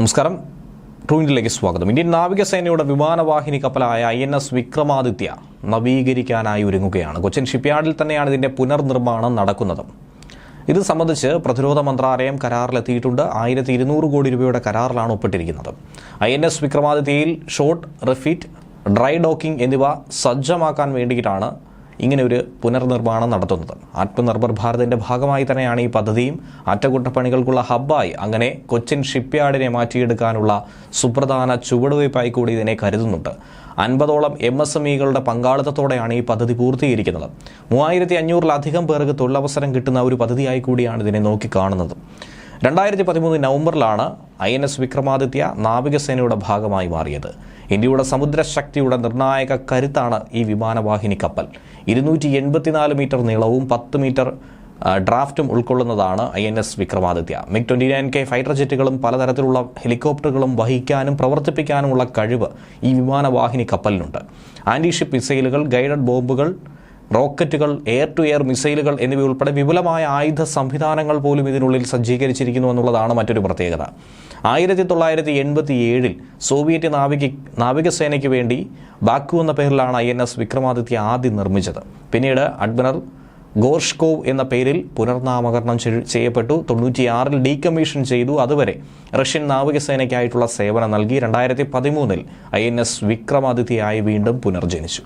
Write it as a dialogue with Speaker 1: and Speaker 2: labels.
Speaker 1: നമസ്കാരം. ട്രൂവിന്റിലേക്ക് സ്വാഗതം. ഇന്ത്യൻ നാവികസേനയുടെ വിമാനവാഹിനി കപ്പലായ ഐ എൻ എസ് വിക്രമാദിത്യ നവീകരിക്കാനായി ഒരുങ്ങുകയാണ്. കൊച്ചിൻ ഷിപ്പ്യാർഡിൽ തന്നെയാണ് ഇതിന്റെ പുനർനിർമ്മാണം നടക്കുന്നത്. ഇത് സംബന്ധിച്ച് പ്രതിരോധ മന്ത്രാലയം കരാറിലെത്തിയിട്ടുണ്ട്. ആയിരത്തി ഇരുന്നൂറ് കോടി രൂപയുടെ കരാറിലാണ് ഒപ്പിട്ടിരിക്കുന്നത്. ഐ എൻ എസ് വിക്രമാദിത്യയിൽ ഷോർട്ട് റിഫിറ്റ് ഡ്രൈ ഡോക്കിംഗ് എന്നിവ സജ്ജമാക്കാൻ വേണ്ടിയിട്ടാണ് ഇങ്ങനെ ഒരു പുനർനിർമ്മാണം നടത്തുന്നത്. ആത്മനിർഭർ ഭാരതിന്റെ ഭാഗമായി തന്നെയാണ് ഈ പദ്ധതിയും. അറ്റകുറ്റപ്പണികൾക്കുള്ള ഹബ്ബായി അങ്ങനെ കൊച്ചിൻ ഷിപ്പ്യാർഡിനെ മാറ്റിയെടുക്കാനുള്ള സുപ്രധാന ചുവടുവയ്പായി കൂടി ഇതിനെ കരുതുന്നുണ്ട്. അൻപതോളം എം എസ് എം ഇകളുടെ പങ്കാളിത്തത്തോടെയാണ് ഈ പദ്ധതി പൂർത്തീകരിക്കുന്നത്. മൂവായിരത്തി അഞ്ഞൂറിലധികം പേർക്ക് തൊഴിലവസരം കിട്ടുന്ന ഒരു പദ്ധതിയായി കൂടിയാണ് ഇതിനെ നോക്കിക്കാണുന്നത് രണ്ടായിരത്തി പതിമൂന്ന് നവംബറിലാണ് ഐ എൻ എസ് വിക്രമാദിത്യ നാവികസേനയുടെ ഭാഗമായി മാറിയത്. ഇന്ത്യയുടെ സമുദ്രശക്തിയുടെ നിർണായക കരുത്താണ് ഈ വിമാനവാഹിനി കപ്പൽ. ഇരുന്നൂറ്റി എൺപത്തിനാല് മീറ്റർ നീളവും പത്ത് മീറ്റർ ഡ്രാഫ്റ്റും ഉൾക്കൊള്ളുന്നതാണ് I N S Vikramaditya. MiG twenty nine K fighter ജെറ്റുകളും പലതരത്തിലുള്ള ഹെലികോപ്റ്ററുകളും വഹിക്കാനും പ്രവർത്തിപ്പിക്കാനുമുള്ള കഴിവ് ഈ വിമാനവാഹിനി കപ്പലിനുണ്ട്. ആന്റിഷിപ്പ് മിസൈലുകൾ ഗൈഡഡ് ബോംബുകൾ റോക്കറ്റുകൾ എയർ ടു എയർ മിസൈലുകൾ എന്നിവ ഉൾപ്പെടെ വിപുലമായ ആയുധ സംവിധാനങ്ങൾ പോലും ഇതിനുള്ളിൽ സജ്ജീകരിച്ചിരിക്കുന്നു എന്നുള്ളതാണ് മറ്റൊരു പ്രത്യേകത. ആയിരത്തി തൊള്ളായിരത്തി എൺപത്തി ഏഴിൽ സോവിയറ്റ് നാവിക നാവികസേനയ്ക്ക് വേണ്ടി ബാക്കു എന്ന പേരിലാണ് ഐ എൻ എസ് വിക്രമാദിത്യ ആദ്യം നിർമ്മിച്ചത്. പിന്നീട് അഡ്മിറൽ ഗോർഷ്കോവ് എന്ന പേരിൽ പുനർനാമകരണം ചെയ്യപ്പെട്ടു. തൊണ്ണൂറ്റിയാറിൽ ഡീകമ്മീഷൻ ചെയ്തു. അതുവരെ റഷ്യൻ നാവികസേനയ്ക്കായിട്ടുള്ള സേവനം നൽകി. രണ്ടായിരത്തി പതിമൂന്നിൽ ഐ എൻ എസ് വിക്രമാദിത്യയായി വീണ്ടും പുനർജനിച്ചു.